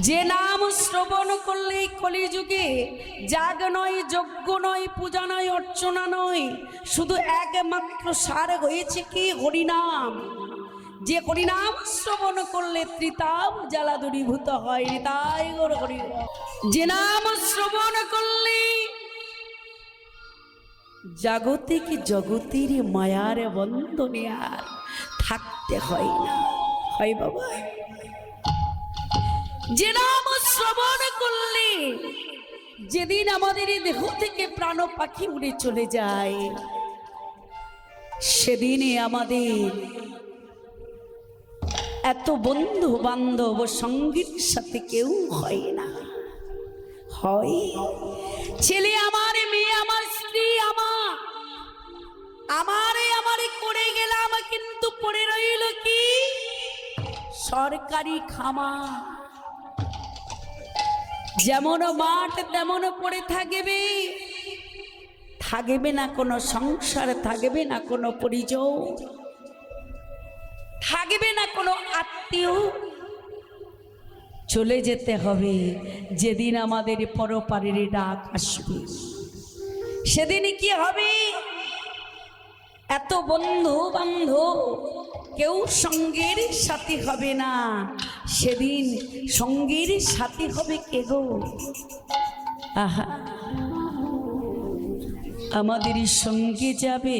যে নাম শ্রবণ করলে কলিযুগে যাগ নয়, যজ্ঞ নয়, পূজা নয়, অর্চনা নয়, শুধু একমাত্র সার হয়েছে কি হরিনাম? যে হরিনাম শ্রবণ করলে ত্রিতাপ জ্বালা দূরীভূত হয় তাই গোর হরি। যে নাম শ্রবণ করলে জাগতিক জগতের মায়ার বন্ধনে আর থাকতে হয় না। হয় বাবা। করলে যেদিন আমাদের এই দেহ থেকে প্রাণ পাখি উড়ে চলে যায়, সেদিনে আমাদের এত বন্ধু বান্ধব সঙ্গীর সাথে কেউ হয় না। হয়। ছেলে আমার, মেয়ে আমার, স্ত্রী আমার, আমারে আমারে করে গেলাম, কিন্তু পড়ে রইল কি? সরকারি খামা যেমন মাঠ, তেমন পড়ে থাকবে। থাকবে না কোনো সংসার, থাকবে না কোনো পরিচয়। থাকবে না কোনো আত্মীয়। চলে যেতে হবে। যেদিন আমাদের পরপারের ডাক আসবে, সেদিন কি হবে? এত বন্ধু বান্ধব, কেউ সঙ্গের সাথী হবে না। সেদিন সঙ্গের সাথী হবে কে গো? আহা। আমাদের সঙ্গে যাবে?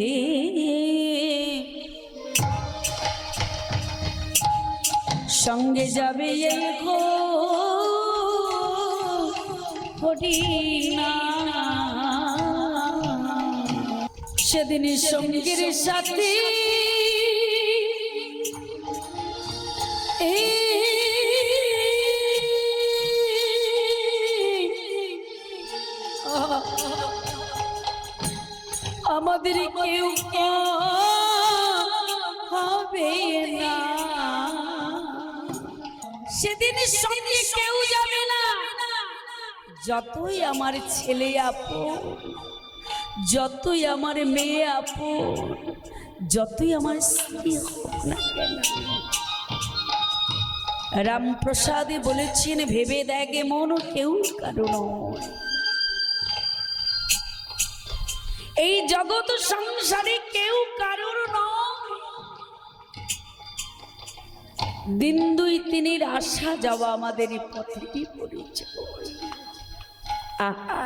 সঙ্গে যাবে এই গো হরিনা সেদিন সঙ্গীর সাথে। আমাদের কেউ হবে না। সেদিন সঙ্গে কেউ যাবে না। যতই আমার ছেলে আপো যতই আমার মেয়ে আপো যতই আমার স্ত্রী হোক না কেন, রামপ্রসাদে বলেছেন, ভেবে দেখে মন কেউ কারণ এই জগৎ সংসারে কেউ কারোর দিন দুই তিনের আসা যাওয়া আমাদের পথেই পড়েছে আহা!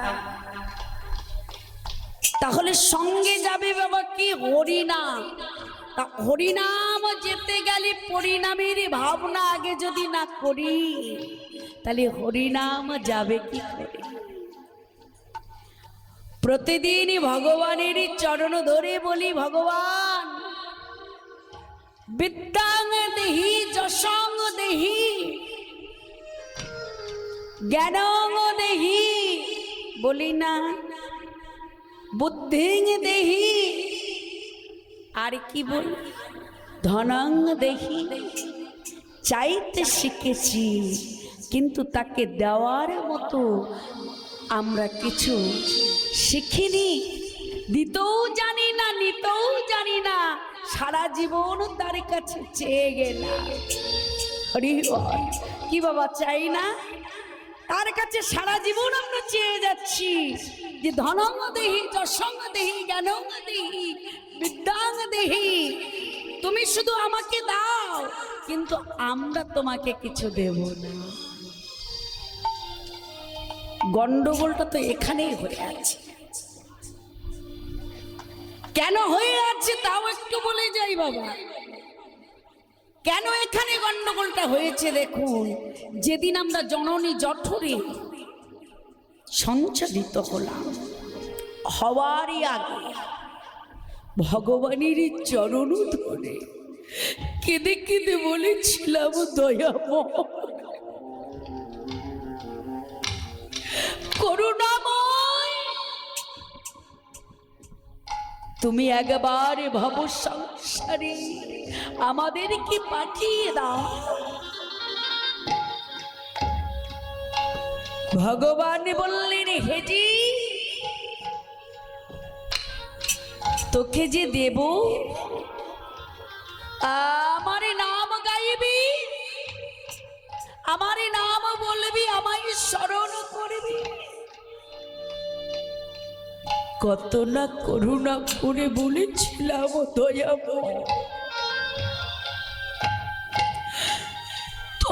তাহলে সঙ্গে যাবে বাবা কি হরিনাম? তা হরিনাম যেতে গেলে পরিণামের ভাবনা আগে যদি না করি, তাহলে হরিনাম যাবে কি করে? প্রতিদিন ভগবানের চরণ ধরে বলি, ভগবান, বিদ্যাং দেহি, যশং দেহি, জ্ঞানং দেহি। বলি, না বুদ্ধিং দেহি। আর কি বল? ধনং দেহি। চাইতে শিখেছি, কিন্তু তাকে দেওয়ার মতো আমরা কিছু শিখিনি। দিতেও জানি না, নিতেও জানি না, সারা জীবন তার কাছে চেয়ে গেলাম। হরি কি বাবা, চাই না? তার কাছে সারা জীবন আমরা চেয়ে যাচ্ছি যে ধনং দেহি যশং দেহি জ্ঞানং দেহি বিদ্যাং দেহি তুমি শুধু আমাকে দাও, কিন্তু আমরা তোমাকে কিছু দেব না। গন্ডগোলটা তো এখানেই হয়ে আছে। কেন হয়ে আছে তাও একটু বলে যাই বাবা। কেন এখানে গন্ডগোলটা হয়েছে দেখুন? যেদিন আমরা জননী জঠরে সঞ্চালিত হলাম, হওয়ারই আগে ভগবানের চরণ ধরে কেঁদে কেঁদে বলেছিলাম দয়াময় করুণাময়। তুমি একবার ভব সংসারে আমাদেরকে পাঠিয়ে দাও। ভগবান বললেন হেজি তোকে যে দেব, আমার নাম গাইবি, আমার নাম বলবি, আমায় স্মরণ করবি। কত না করুণা করে বলেছিলাম দয়াময়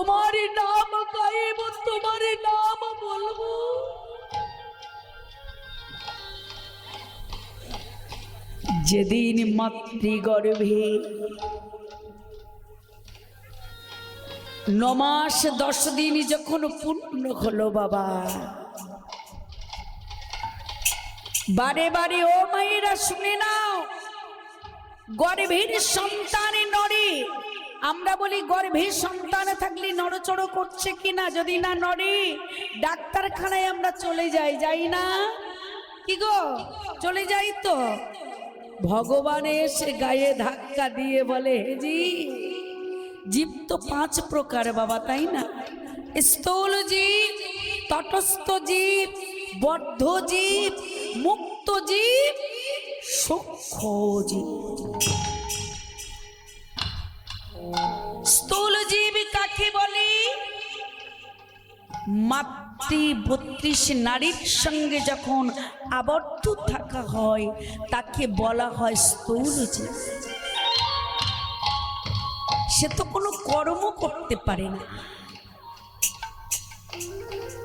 তোমার নাম গাইব তোমার নাম বলব। যেদিন মাতৃগর্ভে নমাস দশ দিন যখন পূর্ণ হলো বাবা, বারে বারে ও মায়েরা শুনে নাও, গর্ভের সন্তানে নড়ে। আমরা বলি গর্ভের সন্তান থাকলে নড়চড় করছে কিনা? যদি না নড়ে, ডাক্তারখানায় আমরা চলে যাই যাই না? কি গো? চলে যাই তো? ভগবান এসে গায়ে ধাক্কা দিয়ে বলে হেজি জীব তো পাঁচ প্রকার বাবা, তাই না? স্থূল জীব, তটস্থ জীব, বদ্ধ জীব, মুক্ত জীব, সূক্ষ্ম জীব। মাতৃ বত্রিশ নারীর সঙ্গে যখন আবদ্ধ থাকা হয়, তাকে বলা হয় স্থূল সে তো কোনো কর্ম করতে পারে না।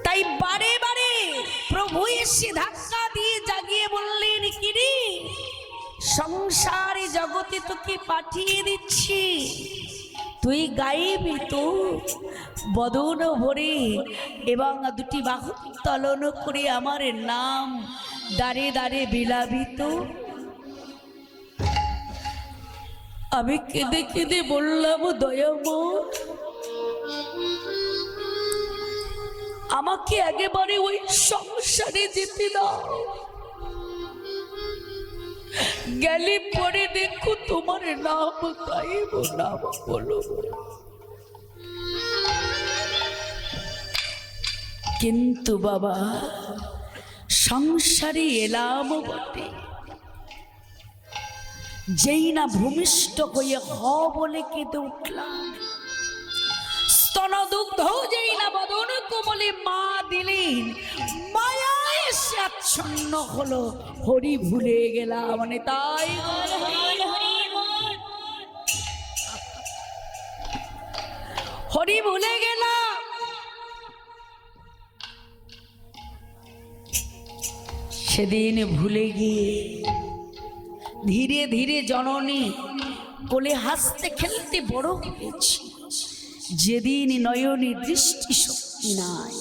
তাই বারে বারে প্রভু এসে ধাক্কা দিয়ে জাগিয়ে বললেন, কিরে, সংসারে জগতে তোকে পাঠিয়ে দিচ্ছি। তুই গাইবি তো? বদন ভরে এবং দুটি বাহু তলন করে আমার নাম দাঁড়ে দাঁড়ে বিলাবি তো? আমি কেঁদে কেঁদে বললাম, দয়াময়, আমাকে একেবারে ওই সংসারে যেতে দাও। গেলে পরে দেখো তোমার নাম গাইব নাম বলো। কিন্তু বাবা, সংসারে এলাম বটে। যেই না ভূমিষ্ঠ হয়ে হ বলে কেঁদে উঠলাম। স্তনদুগ্ধ যেই না বদন কোমলে মা দিলেন। এসে আচ্ছন্ন হলো, হরি ভুলে গেলাম মানে তাই হরি ভুলে গেলাম। সেদিন ভুলে গিয়ে ধীরে ধীরে জননী কোলে হাসতে খেলতে বড় হয়েছি। যেদিন নয়নী দৃষ্টি শক্তি নাই,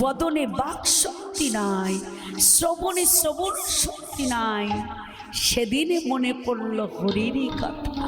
বদনে বাক শক্তি নাই শ্রবণে শ্রবণ শক্তি নাই। সেদিনে মনে পড়ল হরিরই কথা।